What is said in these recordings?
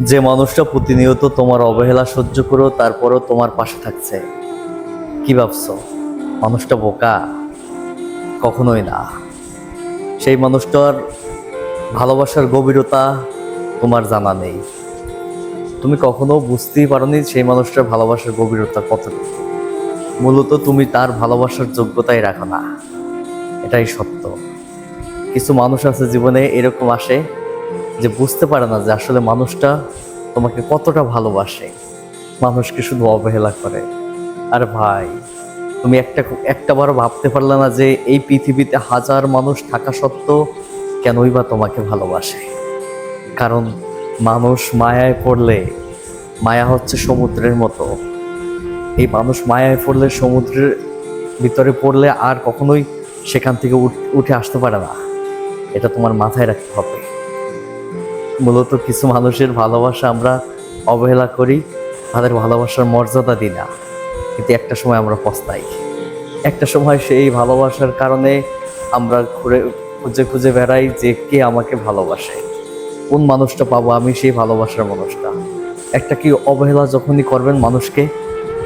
যে মানুষটা প্রতিনিয়ত তোমার অবহেলা সহ্য করেও তারপরেও তোমার পাশে থাকছে। কি ভাবছ? মানুষটা বোকা? কখনোই না। সেই মানুষটার ভালোবাসার গভীরতা তোমার জানা নেই। তুমি কখনো বুঝতেই পারোনি সেই মানুষটার ভালোবাসার গভীরতা কতটুকু। মূলত তুমি তার ভালোবাসার যোগ্যতাই রাখো না। এটাই সত্য। কিছু মানুষ আছে জীবনে এরকম আসে যে বুঝতে পারে না যে আসলে মানুষটা তোমাকে কতটা ভালোবাসে। মানুষকে শুধু অবহেলা করে। আর ভাই, তুমি একটা একটাবারও ভাবতে পারলে না যে এই পৃথিবীতে হাজার মানুষ থাকা সত্ত্বেও কেনই বা তোমাকে ভালোবাসে। কারণ মানুষ মায়ায় পড়লে মায়া হচ্ছে সমুদ্রের মতো। এই মানুষ মায়ায় পড়লে সমুদ্রের ভিতরে পড়লে আর কখনোই সেখান থেকে উঠ- উঠে আসতে পারে না। এটা তোমার মাথায় রাখতে হবে। মূলত কিছু মানুষের ভালোবাসা আমরা অবহেলা করি, তাদের ভালোবাসার মর্যাদা দিই না। কিন্তু একটা সময় আমরা পস্তাই। একটা সময় সেই ভালোবাসার কারণে আমরা ঘুরে, খুঁজে খুঁজে বেড়াই যে কে আমাকে ভালোবাসে। কোন মানুষটা পাবো আমি সেই ভালোবাসার মানুষটা। একটা কি অবহেলা যখনই করবেন মানুষকে,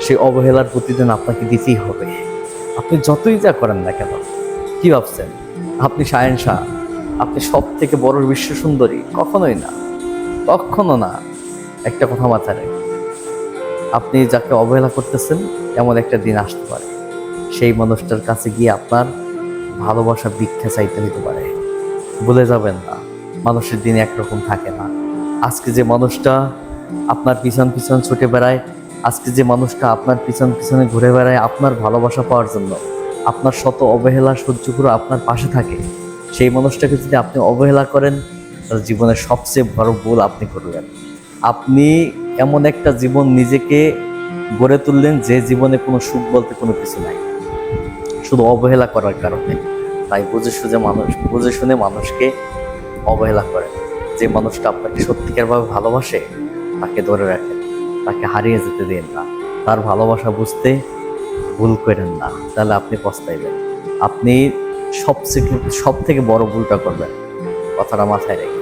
সেই অবহেলার প্রতিদিন আপনাকে দিতেই হবে। আপনি যতই যা করেন না কেন, কি ভাবছেন? আপনি সায়ন শাহ। আপনি সব থেকে বড় বিশ্ব সুন্দরী কখনোই না। কখনো না। একটা কথা মাথায় রাখবেন। আপনি যাকে অবহেলা করতেছেন, এমন একটা দিন আসতে পারে। সেই মানুষটার কাছে গিয়ে আপনার ভালোবাসা ভিক্ষা চাইতে হতে পারে। ভুলে যাবেন না। মানুষের দিন একরকম থাকে না। আজকে যে মানুষটা আপনার পিছন পিছন ছুটে বেড়ায়, আজকে যে মানুষটা আপনার পিছন পিছনে ঘুরে বেড়ায়, আপনার ভালোবাসা পাওয়ার জন্য, আপনার শত অবহেলা সহ্য করে আপনার পাশে থাকে সেই মানুষটাকে যদি আপনি অবহেলা করেন, তাহলে জীবনের সবচেয়ে বড় ভুল আপনি করবেন। আপনি এমন একটা জীবন নিজেকে গড়ে তুললেন যে জীবনে কোনো সুখ বলতে কোনো কিছু নাই। শুধু অবহেলা করার কারণে। তাই বুঝে সুঝে মানুষ, বুঝে শুনে মানুষকে অবহেলা করেন। যে মানুষটা আপনাকে সত্যিকারভাবে ভালোবাসে, তাকে ধরে রাখেন। তাকে হারিয়ে যেতে দেন না। তার ভালোবাসা বুঝতে ভুল করেন না। তাহলে আপনি পস্তাইবেন। আপনি সবচেয়ে সব থেকে বড় ভুলটা করবেন। কথাটা মাথায় রেখে।